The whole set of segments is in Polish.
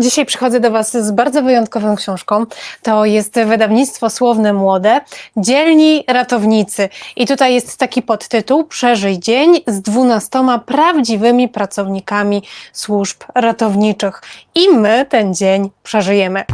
Dzisiaj przychodzę do Was z bardzo wyjątkową książką. To jest wydawnictwo Słowne Młode, Dzielni Ratownicy. I tutaj jest taki podtytuł Przeżyj dzień z dwunastoma prawdziwymi pracownikami służb ratowniczych. I my ten dzień przeżyjemy.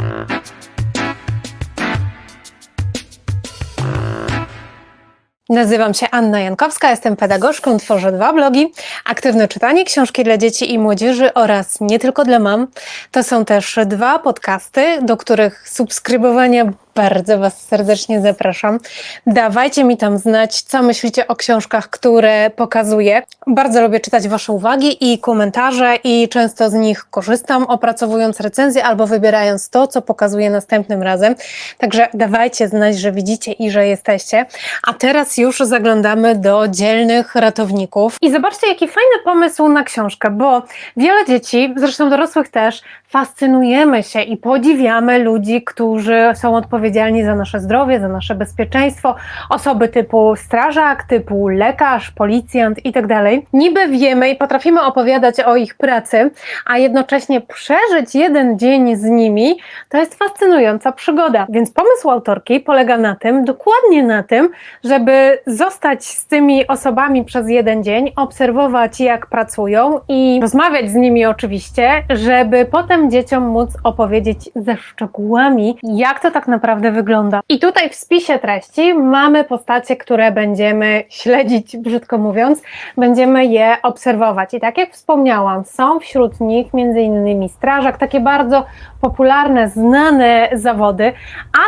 Nazywam się Anna Jankowska, jestem pedagogzką, tworzę dwa blogi. Aktywne czytanie, książki dla dzieci i młodzieży oraz nie tylko dla mam. To są też dwa podcasty, do których subskrybowania bardzo Was serdecznie zapraszam. Dawajcie mi tam znać, co myślicie o książkach, które pokazuję. Bardzo lubię czytać Wasze uwagi i komentarze i często z nich korzystam, opracowując recenzję albo wybierając to, co pokazuję następnym razem. Także dawajcie znać, że widzicie i że jesteście. A teraz już zaglądamy do dzielnych ratowników. I zobaczcie, jaki fajny pomysł na książkę, bo wiele dzieci, zresztą dorosłych też, fascynujemy się i podziwiamy ludzi, którzy są odpowiedzialni za nasze zdrowie, za nasze bezpieczeństwo, osoby typu strażak, typu lekarz, policjant i tak. Niby wiemy i potrafimy opowiadać o ich pracy, a jednocześnie przeżyć jeden dzień z nimi to jest fascynująca przygoda. Więc pomysł autorki polega na tym, dokładnie na tym, żeby zostać z tymi osobami przez jeden dzień, obserwować jak pracują i rozmawiać z nimi oczywiście, żeby potem dzieciom móc opowiedzieć ze szczegółami, jak to tak naprawdę wygląda. I tutaj w spisie treści mamy postacie, które będziemy śledzić, brzydko mówiąc, będziemy je obserwować. I tak jak wspomniałam, są wśród nich m.in. strażak, takie bardzo popularne, znane zawody,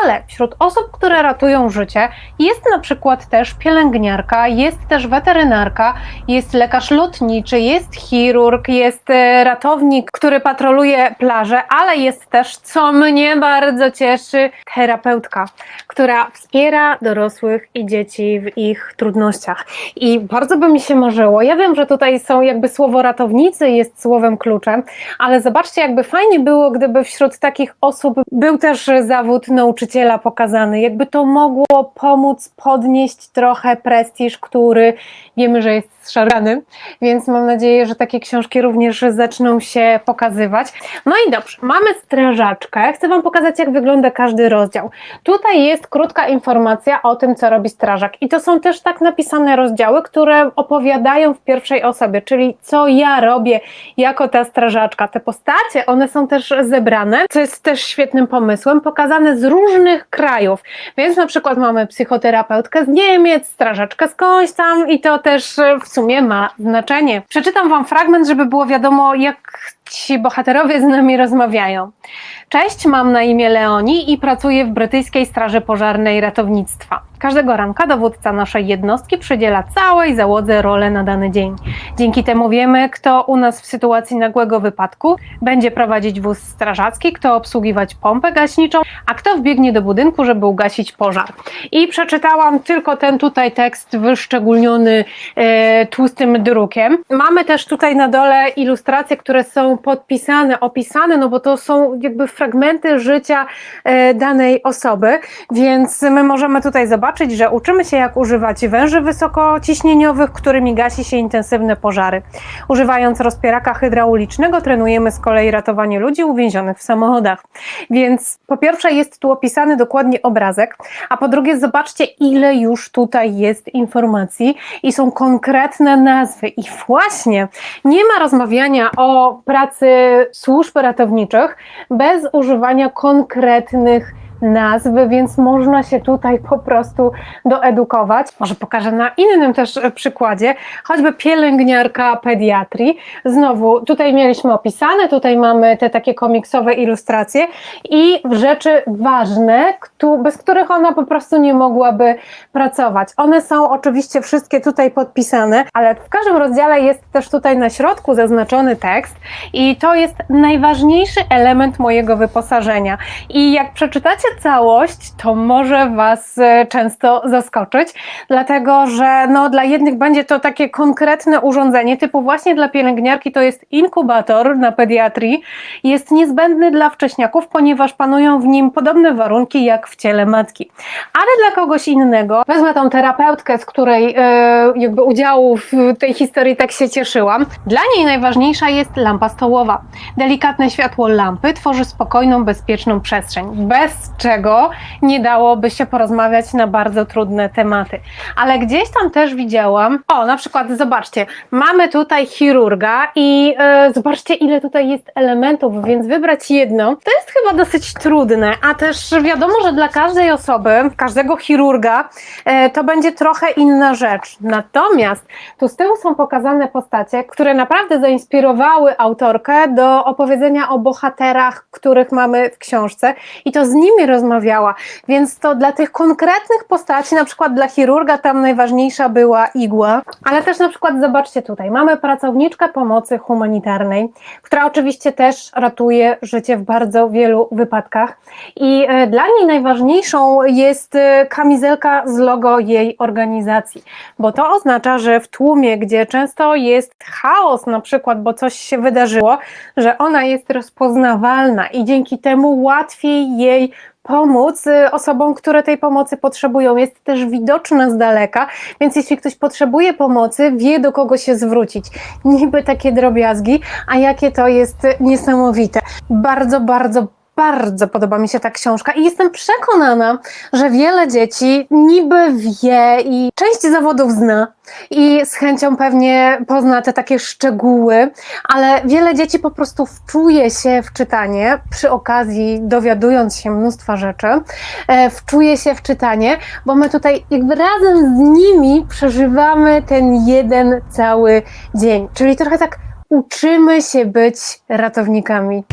ale wśród osób, które ratują życie, jest na przykład też pielęgniarka, jest też weterynarka, jest lekarz lotniczy, jest chirurg, jest e, ratownik, który patroluje plażę, ale jest też, co mnie bardzo cieszy, terapeutka, która wspiera dorosłych i dzieci w ich trudnościach. I bardzo by mi się marzyło, ja wiem, że tutaj są jakby słowo ratownicy jest słowem kluczem, ale zobaczcie, jakby fajnie było, gdyby wśród takich osób był też zawód nauczyciela pokazany, jakby to mogło pomóc podnieść trochę prestiż, który wiemy, że jest szarany, więc mam nadzieję, że takie książki również zaczną się pokazywać. No i dobrze, mamy strażaczkę. Chcę Wam pokazać, jak wygląda każdy rozdział. Tutaj jest krótka informacja o tym, co robi strażak. I to są też tak napisane rozdziały, które opowiadają w pierwszej osobie, czyli co ja robię jako ta strażaczka. Te postacie, one są też zebrane, co jest też świetnym pomysłem, pokazane z różnych krajów. Więc na przykład mamy psychoterapeutkę z Niemiec, strażaczkę skądś tam i to też w sumie ma znaczenie. Przeczytam Wam fragment, żeby było wiadomo, jak ci bohaterowie z nami rozmawiają. Cześć, mam na imię Leoni i pracuję w brytyjskiej Straży Pożarnej Ratownictwa. Każdego ranka dowódca naszej jednostki przydziela całej załodze rolę na dany dzień. Dzięki temu wiemy, kto u nas w sytuacji nagłego wypadku będzie prowadzić wóz strażacki, kto obsługiwać pompę gaśniczą, a kto wbiegnie do budynku, żeby ugasić pożar. I przeczytałam tylko ten tutaj tekst wyszczególniony e, tłustym drukiem. Mamy też tutaj na dole ilustracje, które są podpisane, opisane, no bo to są jakby fragmenty życia e, danej osoby, więc my możemy tutaj zobaczyć, że uczymy się jak używać węży wysokociśnieniowych, którymi gasi się intensywne pożary. Używając rozpieraka hydraulicznego trenujemy z kolei ratowanie ludzi uwięzionych w samochodach. Więc po pierwsze jest tu opisany dokładnie obrazek, a po drugie zobaczcie ile już tutaj jest informacji i są konkretne nazwy i właśnie nie ma rozmawiania o pracy służb ratowniczych bez używania konkretnych nazwy, więc można się tutaj po prostu doedukować. Może pokażę na innym też przykładzie, choćby pielęgniarka pediatrii. Znowu tutaj mieliśmy opisane, tutaj mamy te takie komiksowe ilustracje i rzeczy ważne, bez których ona po prostu nie mogłaby pracować. One są oczywiście wszystkie tutaj podpisane, ale w każdym rozdziale jest też tutaj na środku zaznaczony tekst i to jest najważniejszy element mojego wyposażenia. I jak przeczytacie całość to może Was e, często zaskoczyć, dlatego że no, dla jednych będzie to takie konkretne urządzenie, typu właśnie dla pielęgniarki to jest inkubator na pediatrii. Jest niezbędny dla wcześniaków, ponieważ panują w nim podobne warunki jak w ciele matki. Ale dla kogoś innego, wezmę tą terapeutkę, z której e, jakby udziału w tej historii tak się cieszyłam. Dla niej najważniejsza jest lampa stołowa. Delikatne światło lampy tworzy spokojną, bezpieczną przestrzeń, bez czego nie dałoby się porozmawiać na bardzo trudne tematy. Ale gdzieś tam też widziałam, o na przykład zobaczcie, mamy tutaj chirurga i e, zobaczcie ile tutaj jest elementów, więc wybrać jedno to jest chyba dosyć trudne, a też wiadomo, że dla każdej osoby, każdego chirurga e, to będzie trochę inna rzecz. Natomiast tu z tyłu są pokazane postacie, które naprawdę zainspirowały autorkę do opowiedzenia o bohaterach, których mamy w książce i to z nimi rozmawiała. Więc to dla tych konkretnych postaci, na przykład dla chirurga tam najważniejsza była igła, ale też na przykład zobaczcie tutaj, mamy pracowniczkę pomocy humanitarnej, która oczywiście też ratuje życie w bardzo wielu wypadkach i e, dla niej najważniejszą jest e, kamizelka z logo jej organizacji, bo to oznacza, że w tłumie, gdzie często jest chaos na przykład, bo coś się wydarzyło, że ona jest rozpoznawalna i dzięki temu łatwiej jej pomóc y, osobom, które tej pomocy potrzebują. Jest też widoczna z daleka, więc jeśli ktoś potrzebuje pomocy, wie do kogo się zwrócić. Niby takie drobiazgi, a jakie to jest niesamowite. Bardzo, bardzo, bardzo podoba mi się ta książka i jestem przekonana, że wiele dzieci niby wie i część zawodów zna i z chęcią pewnie pozna te takie szczegóły, ale wiele dzieci po prostu wczuje się w czytanie, przy okazji dowiadując się mnóstwa rzeczy, e, wczuje się w czytanie, bo my tutaj jakby razem z nimi przeżywamy ten jeden cały dzień, czyli trochę tak uczymy się być ratownikami.